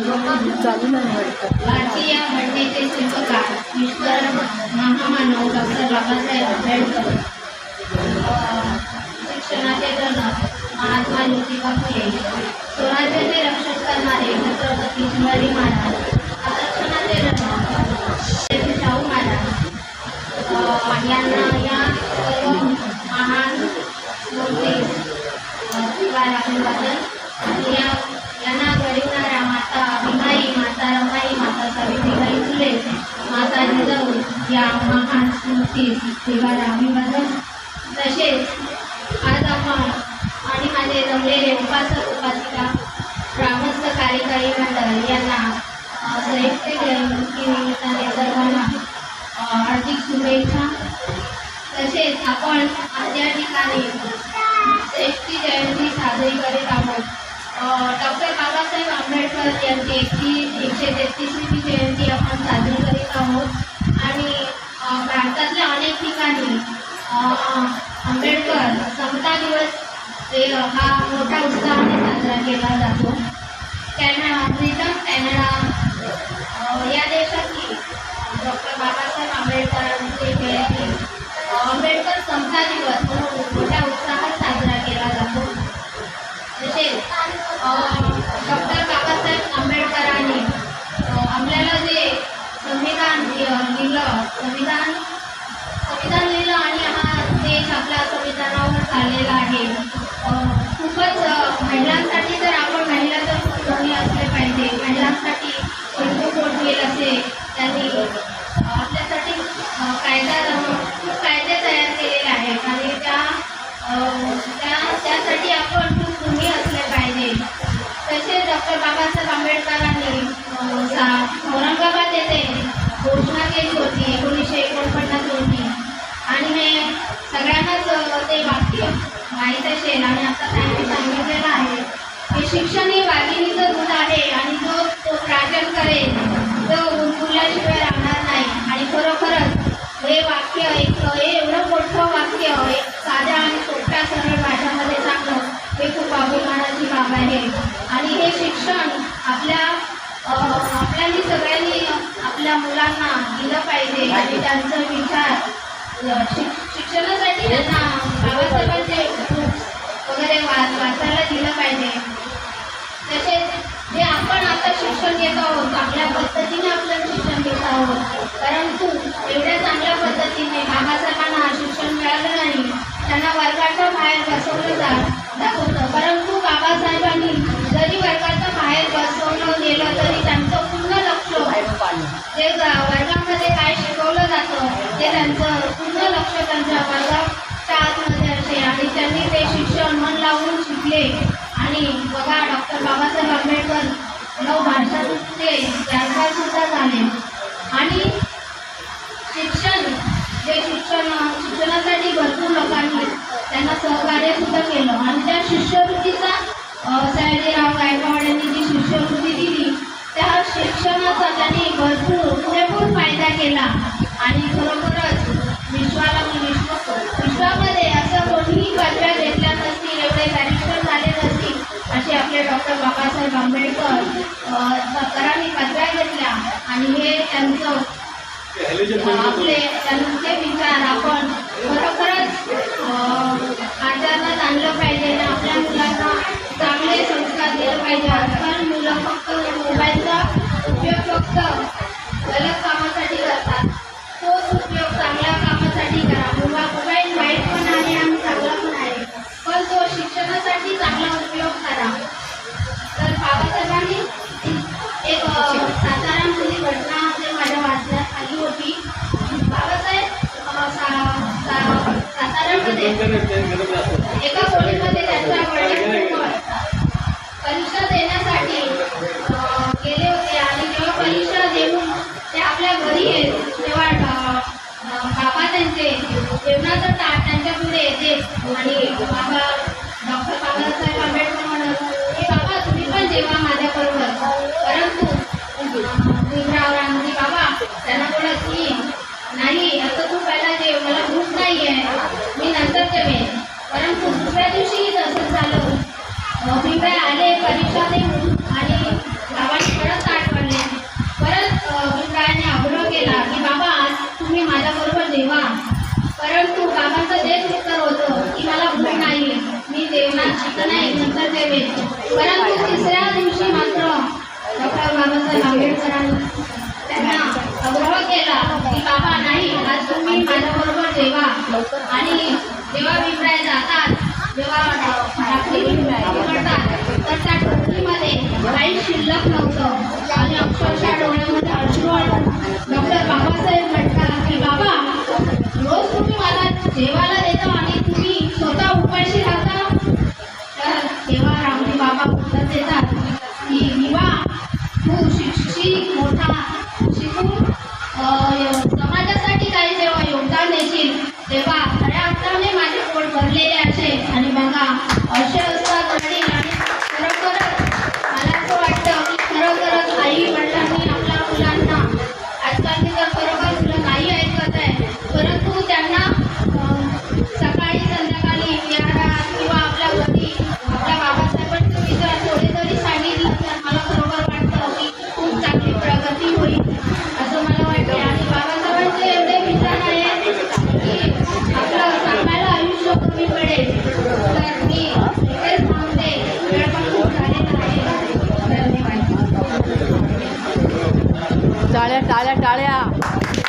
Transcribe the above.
चालू नाही वाटतं भारतीय घटनेचे शिल्पकार ईश्वर महामानव डॉक्टर बाबासाहेब आंबेडकर. शिक्षणाचे जनक महात्मा ज्योतिबा फुले. स्वराज्याचे रक्षण करणारे छत्रपती शिवाजी महाराज. आरक्षणाचे जनक शाहू महाराज. यांना या सर्व महान मूर्ती शिवाय या यांना या महान स्मृती शिवाय अभिवादन. तसेच आज आपण आणि माझे जमलेले उपासक उपासिका ग्रामस्थ कार्यकारी मंडळ यांना संयुक्त जयंती निमित्ताने सर्वांना हार्दिक शुभेच्छा. तसेच आपण आज या ठिकाणी श्रेष्ठी जयंती साजरी करीत आहोत. डॉक्टर बाबासाहेब आंबेडकर यांची एकशे एकशे तेहतीसवी जयंती आपण साजरी आंबेडकर समता दिवस हा मोठा उत्साहाने साजरा केला जातो. कॅनडा ब्रिटन माहीत असेल आणि आता त्यांनी सांगितलेलं आहे. की शिक्षण हे वाघिणीचं दूध आहे आणि जो तो प्राजन करेल तो मुलाशिवाय राहणार नाही. आणि खरोखरच हे वाक्य एक हे एवढं मोठं वाक्य एक साध्या आणि सोप्या सरळ भाषामध्ये सांगणं हे खूप अभिमानाची बाब आहे. आणि हे शिक्षण आपल्या अ, आपल्यानी सगळ्यांनी आपल्या मुलांना दिलं पाहिजे. आणि त्यांचा विचार शिक्षणासाठी त्यांना बाबासाहेबांचे वगैरे वाचायला दिलं पाहिजे. तसेच जे आपण आता शिक्षण घेत आहोत चांगल्या पद्धतीने आपलं शिक्षण घेत आहोत परंतु एवढ्या चांगल्या पद्धतीने बाबासाहेबांना शिक्षण मिळालं नाही त्यांना वर्गाच्या बाहेर बसवलं जात होतं परंतु बाबासाहेबांनी जरी वर्गाच्या बाहेर बसवलं गेलं तरी त्यांचं पूर्ण लक्ष ग- वर्गामध्ये काय शिकवलं जातं ते त्यांचं पूर्ण लक्ष त्यांच्या वर्गाच्या आतमध्ये असे आणि त्यांनी ते शिक्षण मन लावून शिकले आणि बघा डॉक्टर बाबासाहेब आंबेडकर नऊ भाषांचे जानकार सुद्धा झाले आणि शिक्षण जे शिक्षण शिक्षणासाठी भरपूर लोकांनी त्यांना सहकार्य सुद्धा केलं. आणि त्या शिष्यवृत्तीचा सयाजीराव गायकवाड यांनी जी शिष्यवृत्ती दिली त्या शिक्षणाचा त्यांनी भरपूर पुरेपूर फायदा केला. आणि खरोखरच विश्वाला मी विश्व विश्वामध्ये असं कोणीही पदव्या घेतल्या नसतील एवढे बॅरिस्टर झाले नसतील असे आपले डॉक्टर बाबासाहेब आंबेडकर अ, करांनी पदव्या घेतल्या. आणि हे त्यांचं आपले त्यांचे पाहिजे. आजकाल मुलं फक्त मोबाईलचा उपयोग फक्त गलत कामासाठी करतात. तोच उपयोग चांगल्या कामासाठी करा. मोबा मोबाईल वाईट पण आहे आणि चांगला पण आहे. पण तो शिक्षणासाठी चांगला उपयोग करा. तर बाबासाहेबांनी एक सातारा सातारामध्ये घटना जे माझ्या वाचण्यात आली होती. बाबासाहेब अ, सा- सा- सातारामध्ये जे आणि बाबा डॉक्टर बाबासाहेब आंबेडकर म्हणत हे बाबा तुम्ही पण जेव्हा माझ्याबरोबर. परंतु भीमराव रामजी बाबा त्यांना बोलत की नाही असं तू पहिला जे मला भूक नाही आहे मी नंतर जेवेन. परंतु दुसऱ्या दिवशीही तसंच झालं. भीमराय आले परीक्षा आग्रह केला की बाबा नाही आज तुम्ही माझ्याबरोबर आणि जेव्हा विमरायचा Oh, yeah. 咋嘞咋嘞咋嘞！